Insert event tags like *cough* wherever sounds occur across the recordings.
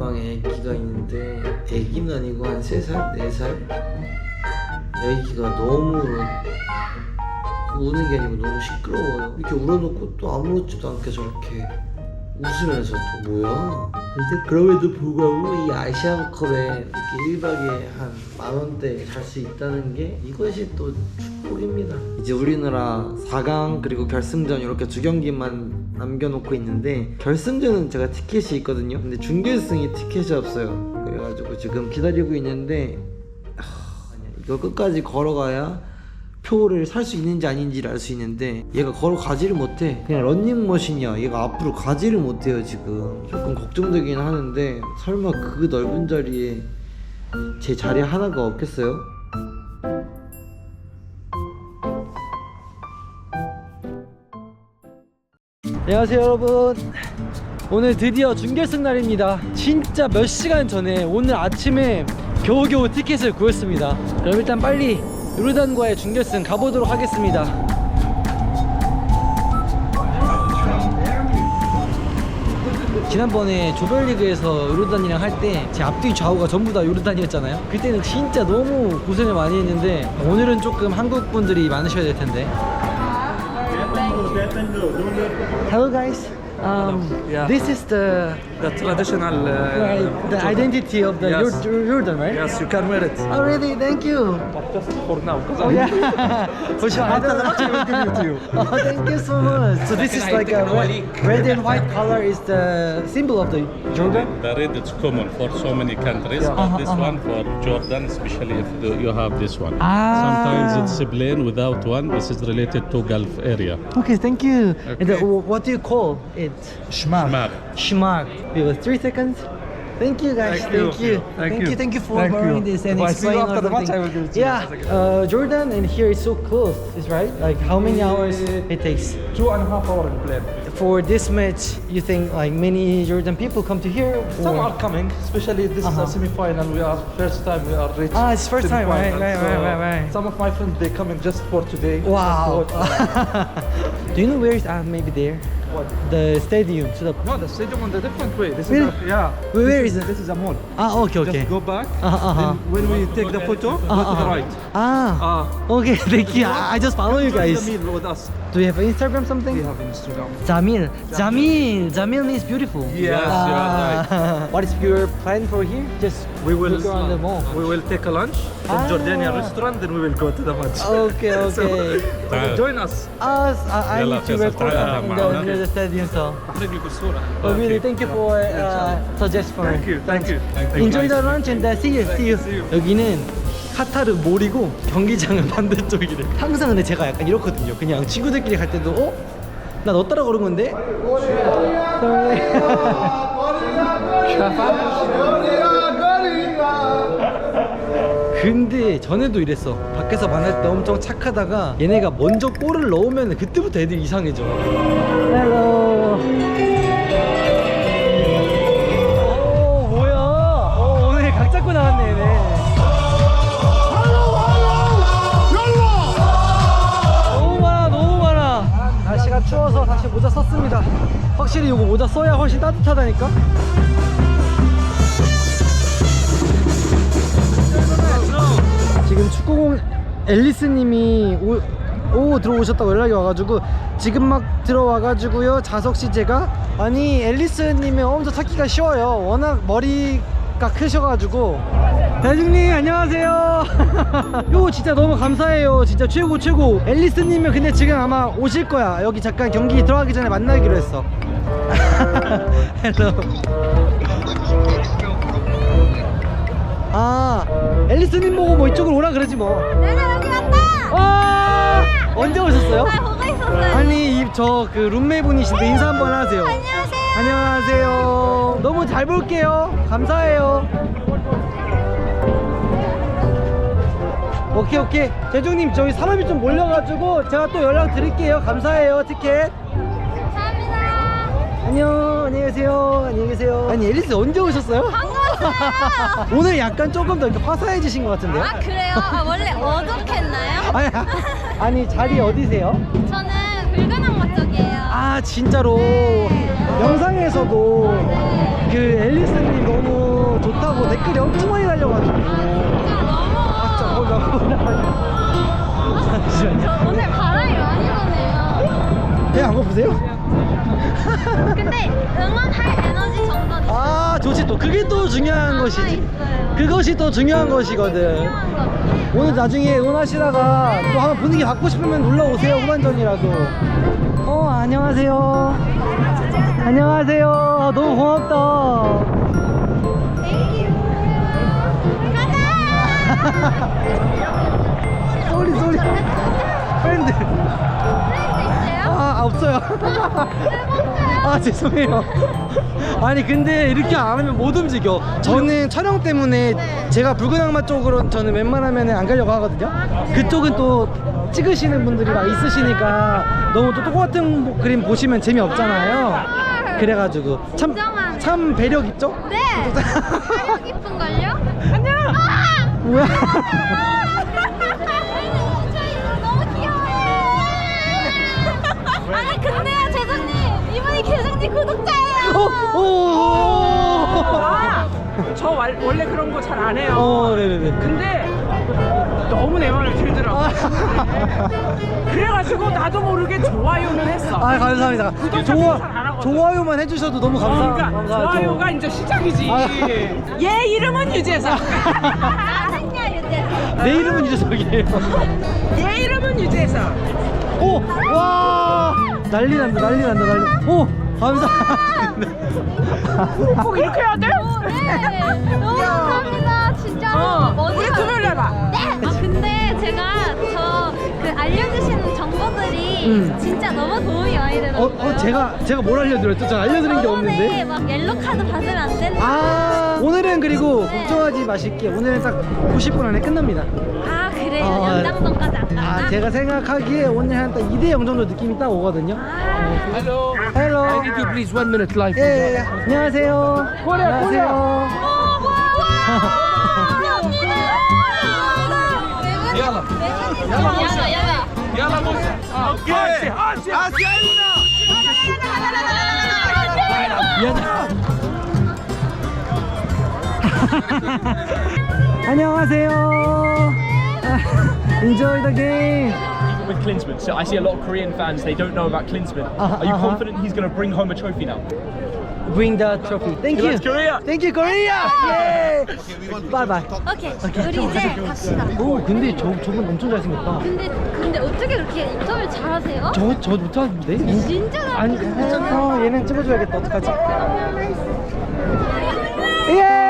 방에 애기가 있는데 애기는 아니고 한 3살? 4살? 애기가 너무 우는 게 아니고 너무 시끄러워요 이렇게 울어놓고 또 아무렇지도 않게 저렇게 웃으면서 또 뭐야 근데 그럼에도 불구하고 이 아시안컵에 이렇게 1박에 한 만원대 잘 수 있다는 게 이것이 또 축복입니다 이제 우리나라 4강 그리고 결승전 이렇게 두 경기만 남겨놓고 있는데 결승전은 제가 티켓이 있거든요. 근데 준결승이 티켓이 없어요. 그래가지고 지금 기다리고 있는데 하, 이거 끝까지 걸어가야 표를 살 수 있는지 아닌지를 알 수 있는데 얘가 걸어가지를 못해. 그냥 런닝머신이야. 얘가 앞으로 가지를 못해요 지금. 조금 걱정되긴 하는데 설마 그 넓은 자리에 제 자리 하나가 없겠어요? 안녕하세요 여러분. 오늘 드디어 준결승 날입니다. 진짜 몇 시간 전에 오늘 아침에 겨우겨우 티켓을 구했습니다. 그럼 일단 빨리 요르단과의 준결승 가보도록 하겠습니다. 지난번에 조별리그에서 요르단이랑 할 때 제 앞뒤 좌우가 전부 다 요르단이었잖아요. 그때는 진짜 너무 고생을 많이 했는데 오늘은 조금 한국 분들이 많으셔야 될 텐데 Hello guys um, Yeah. This is the The traditional. Uh, right, the identity of the Yes. Jordan right? Yes, you can wear it. Oh really? Thank you But just for now. because Oh yeah. *laughs* For sure. I don't After the match, I will give it to you. *laughs* Oh, thank you so much. So this is like a red, red and white color is the symbol of the Jordan. The red is common for so many countries, Uh-huh, this uh-huh. one for Jordan, especially if you have this one. Ah. Sometimes it's a plain without one. This is related to Gulf area. Okay, thank you. And the, what do you call it? Shmar. Mark. Shmark. We have three seconds. Thank you guys. Thank Thank, you. you. Thank you. you. Thank you for Thank borrowing you. this and If I see you explaining after the match. I will give it to you. Yeah. Uh, Jordan and here is so close. Is right? Like how many hours it takes? Two and a half hour in plane. For this match, you think like many Jordan people come to here? Some or- are coming, especially this Uh-huh. is a semi-final. We are first time we are reached. Ah, it's first time, right, right, So right, right, right. Some of my friends they coming just for today. Wow. just to watch. *laughs* Do you know where is uh, maybe there? What? The stadium. To the No, the stadium on the different way. This Really? is a, yeah. Where- where this is it? This is a mall. ah okay okay. Just go back. Uh-huh, uh-huh. Then when we take the photo, go to the right. Ah. Ah. Okay, *laughs* thank you. I just follow you guys. with us. Do you have Instagram something? We have Instagram. Jamil. Jamil. Jamil means beautiful. Yes, are Ah. *laughs* What is your plan for here? Just We will look around the mall. We will take a lunch from Ah. Jordanian restaurant, then we will go to the match. Okay, okay. تعال. Join us. Us, I, I يلا need to فيصل، record تعال in معنا. the, near the stadium, so. أحرق لكم الصورة. Oh, really? Thank you for uh, suggestion. Thank you, thank you. Thank you. Enjoy the lunch and uh, see you, see you. See you. 여기는 카타르 몰이고 경기장은 반대쪽이래. 항상 근데 제가 약간 이렇거든요. 그냥 친구들끼리 갈 때도 어? 나 너 따라 걸은 건데? 근데 전에도 이랬어. 밖에서 만날 때 엄청 착하다가 얘네가 먼저 골을 넣으면 그때부터 애들이 이상해져. 헬로. 오 뭐야? 어, 오늘 각 잡고 나왔네 얘네. 너무 많아 너무 많아. 날씨가 추워서 다시 모자 썼습니다. 확실히 이거 모자 써야 훨씬 따뜻하다니까. 지금 축구공 앨리스님이 오, 오 들어오셨다고 연락이 와가지고 지금 막 들어와가지고요. 자석 씨 제가 아니 앨리스님이 엄청 찾기가 쉬워요. 워낙 머리가 크셔가지고. 대중님 안녕하세요. *laughs* 요 진짜 너무 감사해요. 진짜 최고 최고. 앨리스님은 근데 지금 아마 오실 거야. 여기 잠깐 경기 들어가기 전에 만나기로 했어. *laughs* 헬로 아 앨리스님 보고 뭐 이쪽으로 오라 그러지 뭐 내가 여기 왔다! 와 언제 오셨어요? 나 보고 있었어요. 아니 저 그 룸메 분이신데 인사 한번 하세요 안녕하세요. 안녕하세요 너무 잘 볼게요 감사해요 오케이 오케이 대중님 저희 사람이 좀 몰려가지고 제가 또 연락 드릴게요 감사해요 티켓 감사합니다. 안녕 안녕히 계세요 안녕히 계세요 아니 앨리스 언제 오셨어요? 반가웠어요. *laughs* 오늘 약간 조금 더 이렇게 화사해지신 것 같은데요? 아 그래요? 아, 원래 어둡겠나요? *laughs* 아니, 아니 자리 어디세요? 저는 붉은항마 쪽이에요. 아 진짜로 네. 아 영상에서도 그 앨리스님 너무 좋다고 댓글이 엄청 많이 달려가지고 진짜 너무. 아 진짜 어, 나 잠시만요 저 오늘 바람이 많이 부네요. 예, 안 고프세요? 근데 응원할 에너지 아 좋지. 또 그게 또 중요한 것이지. 있어요. 그것이 또 중요한 것이거든. 오늘 나중에 응원하시다가 또 한번 분위기 바꾸고 싶으면 놀러 오세요 후반전이라도. 어 안녕하세요. 안녕하세요. 너무 고맙다. *laughs* 쏘리 쏘리. 프렌드 아, 아, 없어요 아 죄송해요 *laughs* 아니 근데 이렇게 안 하면 못 움직여 저는 촬영 때문에 제가 붉은 악마 쪽으로 저는 웬만하면 안 가려고 하거든요 그쪽은 또 찍으시는 분들이 막 있으시니까 너무 또 똑같은 보- 그림 보시면 재미없잖아요 그래가지고 참, 인정하네. 참 배력 있죠? 네. 사력 이쁜걸요? 안녕. 뭐야 *laughs* 저 이거 너무 귀여워요. 아니 재정님 계정님 구독자예요. 어, 오, 오, 아, 저 왈- 원래 그런 거 잘 안 해요. 어, 네네네. 근데 너무 내 마음에 들더라고. 아. 그래가지고 나도 모르게 좋아요는 했어. 아, 감사합니다. 구독자 좋아, 생각 안 하거든. 좋아요만 해주셔도 너무 어, 감사, 그러니까 감사하죠. 좋아요가 이제 시작이지. 아. 얘 이름은 유재석. 나는요 유재. 내 이름은 유재석이에요. *laughs* 얘 이름은 유재석. 오, 와, 난리 난다, 난리 난다, 난리. 오, 감사합니다. 꼭 이렇게 해야 돼? 네. 너무 감사합니다 진짜로. 어, 어디 우리 날 봐. 네. 아 근데 제가 저 그 알려주시는 정보들이 음. 진짜 너무 도움이 많이 어, 되더라고요. 어, 제가 제가 뭘 알려드렸죠? 제가 알려드린 게 저번에 없는데. 막 옐로 카드 받으면 안 된다. 아, 오늘은 그리고 네. 걱정하지 마실게요. 오늘은 딱 90분 안에 끝납니다. 아 그래요? 어, 연장선까지 안 간다? 아, 제가 생각하기에 오늘 한 2대 0 정도 느낌이 딱 오거든요. 아, Hello. 헬로. I need you please one minute live. 예, 예, 예. 안녕하세요. 안녕하세요. يلا 야가 야가 يلا موسى اوكي اسيا 안녕하세요. Enjoy the game. even with Klinsmann. So I see a lot of Korean fans, they don't know about Klinsmann. Uh-huh, Are you uh-huh. confident he's going to bring home a trophy now? Bring the trophy. Thank you. That's Korea. Thank you, Korea. 예. Bye bye. 오케이 우리 이제 갑시다 오, 근데 저 저분 엄청 잘생겼다. 근데 근데 어떻게 그렇게 인터뷰 잘하세요? 저 저 못하는데? 진짜 아니, 잘하세요 어, 얘는 찍어줘야겠다. 어떡하지? 예!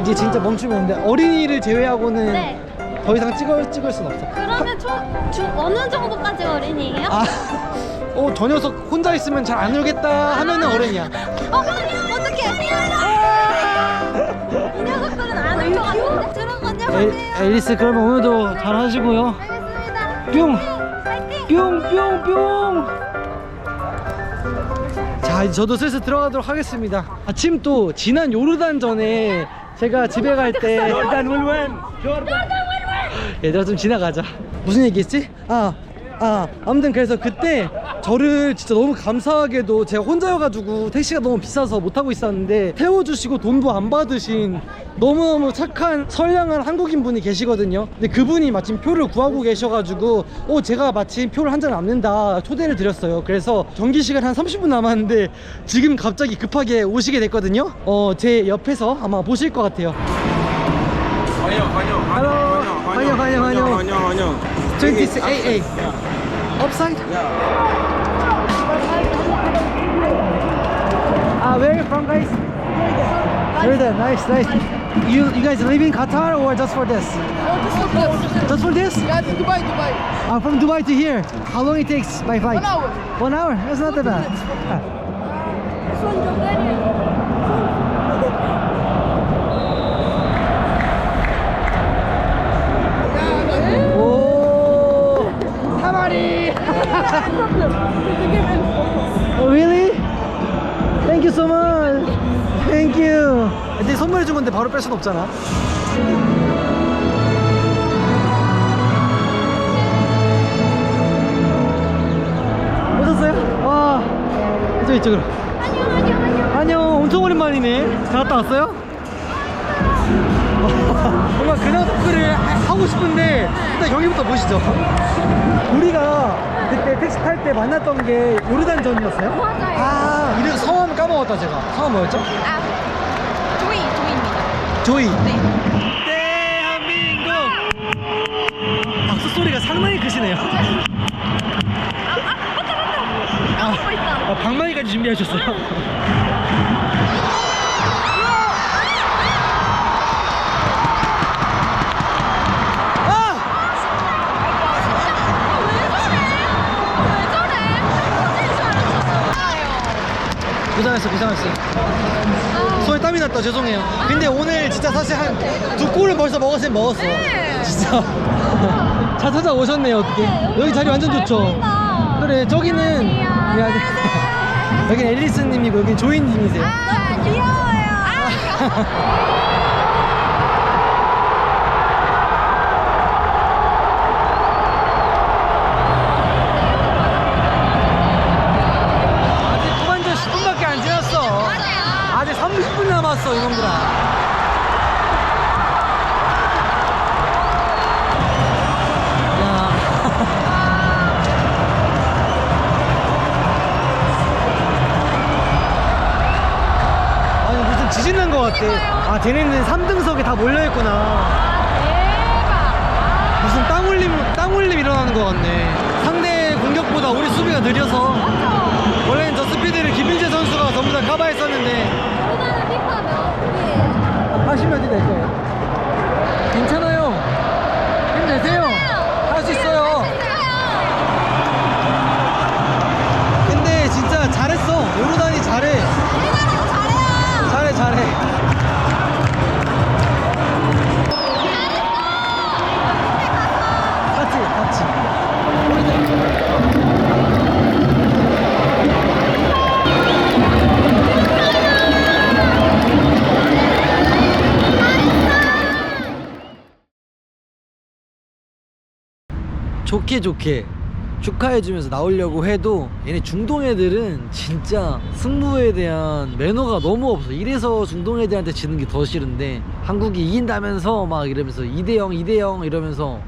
이제 진짜 멈추면 돼. 어린이를 제외하고는 네. 더 이상 찍을, 찍을 순 없어. 그러면 총, 중 어느 정도까지 어린이에요? 아, 어, 저 녀석 혼자 있으면 잘안 놀겠다 하면은 어른이야. 어, 어떡해 이 녀석들은 안 올 것 같은데 들어가냐 엘, 앨리스 그러면 오늘도 잘 하시고요. 알겠습니다 뿅! 파이팅 뿅뿅뿅 자 이제 저도 슬슬 들어가도록 하겠습니다. 아침 또 지난 요르단 전에 제가 집에 갈 때 요르단 울웬 얘들아 좀 지나가자. 무슨 얘기했지? 아 아, 아무튼 그래서 그때 저를 진짜 너무 감사하게도 제가 혼자여가지고 택시가 너무 비싸서 못하고 있었는데 태워주시고 돈도 안 받으신 너무너무 착한 선량한 한국인 분이 계시거든요. 근데 그분이 마침 표를 구하고 계셔가지고 어 제가 마침 표를 한 잔 남는다 초대를 드렸어요. 그래서 정기 시간 한 30분 남았는데 지금 갑자기 급하게 오시게 됐거든요. 어 제 옆에서 아마 보실 것 같아요. 안녕 안녕 안녕 안녕 안녕 안녕 안녕 안녕 안녕 안녕 Upside? Yeah. Uh, where are you from, guys? Jordan. Nice, nice. You you guys live in Qatar or just for this? No, just for this. Just for this? Yeah, to Dubai, Dubai. Uh, from Dubai to here. How long it takes by flight? One hour. One hour? That's not that bad. Somebody! Oh, really? Thank you so much. Thank you. 근데 선물해 준 건데 바로 뺄 순 없잖아. 오셨어요? 이쪽 이쪽으로 안녕 안녕 안녕. 안녕 엄청 오랜만이네 잘 갔다 왔어요? 뭔가 토크를 하- 하고 싶은데 일단 경기부터 보시죠 우리가 그때 택시 탈 때 만났던 게 요르단전이었어요? 맞아요. 아 이름 성함 까먹었다 제가 성함 뭐였죠? 아 조이 조이입니다. 조이 네. 대한민국 박수 소리가 상당히 크시네요 까먹고 있어. 아, 방망이까지 준비하셨어요 고생했어 고생했어 손에 땀이 났다 죄송해요 근데 오늘 진짜 사실 한 두 골을 벌써 먹었으면 먹었어 네. 진짜 *laughs* 잘 찾아오셨네요 어떻게 여기 자리 완전 좋죠. 그래 저기는 안녕하세요. 여기 는 앨리스님이고 여기는 조인님이세요 아 귀여워요. *laughs* 아니 무슨 지진 난것 같아. 아 쟤네는 3등석에 다 몰려있구나. 아 무슨 땀 흘림 땀 흘림 일어나는 것 같네. 상대 공격보다 우리 수비가 느려서. 원래는 저 스피드를 김민재 선수가 전부 다 커버했었는데. 대박. 오늘은 피파 몇 하시면 어디 될 거예요? 좋게 좋게 축하해주면서 나오려고 해도 얘네 중동 애들은 진짜 승부에 대한 매너가 너무 없어. 이래서 중동 애들한테 지는 게 더 싫은데 한국이 이긴다면서 막 이러면서 2대0 2대0 이러면서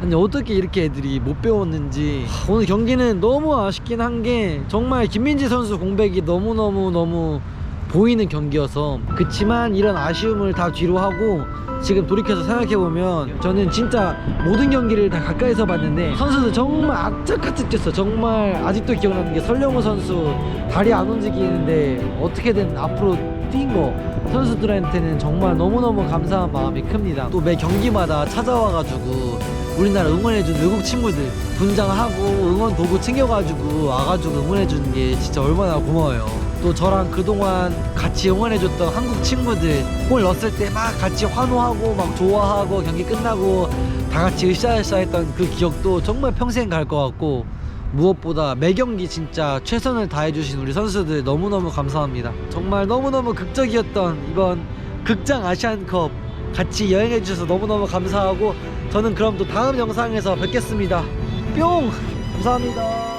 아니 어떻게 이렇게 애들이 못 배웠는지. 하, 오늘 경기는 너무 아쉽긴 한 게 정말 김민재 선수 공백이 너무너무너무 보이는 경기여서 그치만 이런 아쉬움을 다 뒤로 하고 지금 돌이켜서 생각해보면 저는 진짜 모든 경기를 다 가까이서 봤는데 선수들 정말 악착같이 뛰었어. 정말 아직도 기억나는 게 설령호 선수 다리 안 움직이는데 어떻게든 앞으로 뛴 거. 선수들한테는 정말 너무너무 감사한 마음이 큽니다. 또 매 경기마다 찾아와가지고 우리나라 응원해준 외국 친구들 분장하고 응원 도구 챙겨가지고 와가지고 응원해주는 게 진짜 얼마나 고마워요 또 저랑 그동안 같이 응원해줬던 한국 친구들 골 넣었을 때 막 같이 환호하고 막 좋아하고 경기 끝나고 다 같이 으쌰으쌰 했던 그 기억도 정말 평생 갈 것 같고 무엇보다 매 경기 진짜 최선을 다해주신 우리 선수들 너무너무 감사합니다. 정말 너무너무 극적이었던 이번 극장 아시안컵 같이 여행해주셔서 너무너무 감사하고 저는 그럼 또 다음 영상에서 뵙겠습니다. 뿅! 감사합니다